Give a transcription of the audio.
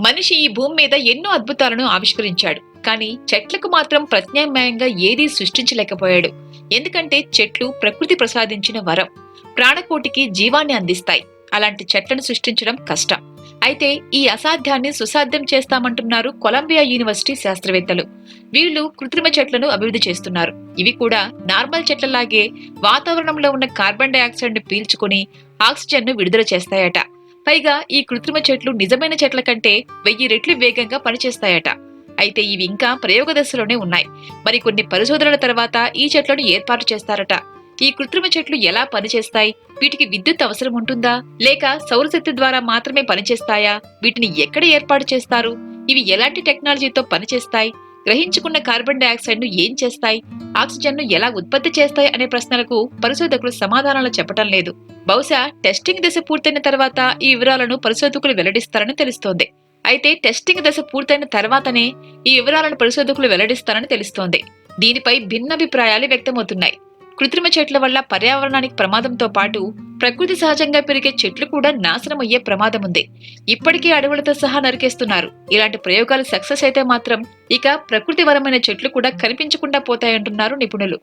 మనిషి ఈ భూమి మీద ఎన్నో అద్భుతాలను ఆవిష్కరించాడు. కానీ చెట్లకు మాత్రం ప్రత్యామ్నాయంగా ఏదీ సృష్టించలేకపోయాడు. ఎందుకంటే చెట్లు ప్రకృతి ప్రసాదించిన వరం ప్రాణకోటికి జీవాన్ని అందిస్తాయి. అలాంటి చెట్లను సృష్టించడం కష్టం. అయితే ఈ అసాధ్యాన్ని సుసాధ్యం చేస్తామంటున్నారు కొలంబియా యూనివర్సిటీ శాస్త్రవేత్తలు. వీళ్ళు కృత్రిమ చెట్లను అభివృద్ధి చేస్తున్నారు. ఇవి కూడా నార్మల్ చెట్లలాగే వాతావరణంలో ఉన్న కార్బన్ డైఆక్సైడ్ను పీల్చుకుని ఆక్సిజన్ను విడుదల చేస్తాయట. పైగా ఈ కృత్రిమ చెట్లు నిజమైన చెట్ల కంటే వెయ్యి రెట్లు వేగంగా పనిచేస్తాయట. అయితే ఇవి ఇంకా ప్రయోగ దశలోనే ఉన్నాయి. మరి కొన్ని పరిశోధనల తర్వాత ఈ చెట్లను ఏర్పాటు చేస్తారట. ఈ కృత్రిమ చెట్లు ఎలా పనిచేస్తాయి? వీటికి విద్యుత్ అవసరం ఉంటుందా? లేక సౌరశక్తి ద్వారా మాత్రమే పనిచేస్తాయా? వీటిని ఎక్కడ ఏర్పాటు చేస్తారు? ఇవి ఎలాంటి టెక్నాలజీతో పనిచేస్తాయి? గ్రహించుకున్న కార్బన్ డైఆక్సైడ్ను ఏం చేస్తాయి? ఆక్సిజన్ను ఎలా ఉత్పత్తి చేస్తాయి? అనే ప్రశ్నలకు పరిశోధకులు సమాధానాలు చెప్పటం లేదు. బహుశా టెస్టింగ్ దశ పూర్తయిన తర్వాత ఈ వివరాలను పరిశోధకులు వెల్లడిస్తారని తెలుస్తోంది. అయితే టెస్టింగ్ దశ పూర్తయిన తర్వాతనే ఈ వివరాలను పరిశోధకులు వెల్లడిస్తారని తెలుస్తోంది. దీనిపై భిన్నాభిప్రాయాలు వ్యక్తమవుతున్నాయి. కృత్రిమ చెట్ల వల్ల పర్యావరణానికి ప్రమాదంతో పాటు ప్రకృతి సహజంగా పెరిగే చెట్లు కూడా నాశనం అయ్యే ప్రమాదం ఉంది. ఇప్పటికీ అడవులతో సహా నరికేస్తున్నారు. ఇలాంటి ప్రయోగాలు సక్సెస్ అయితే మాత్రం ఇక ప్రకృతి వరమైన చెట్లు కూడా కనిపించకుండా పోతాయంటున్నారు నిపుణులు.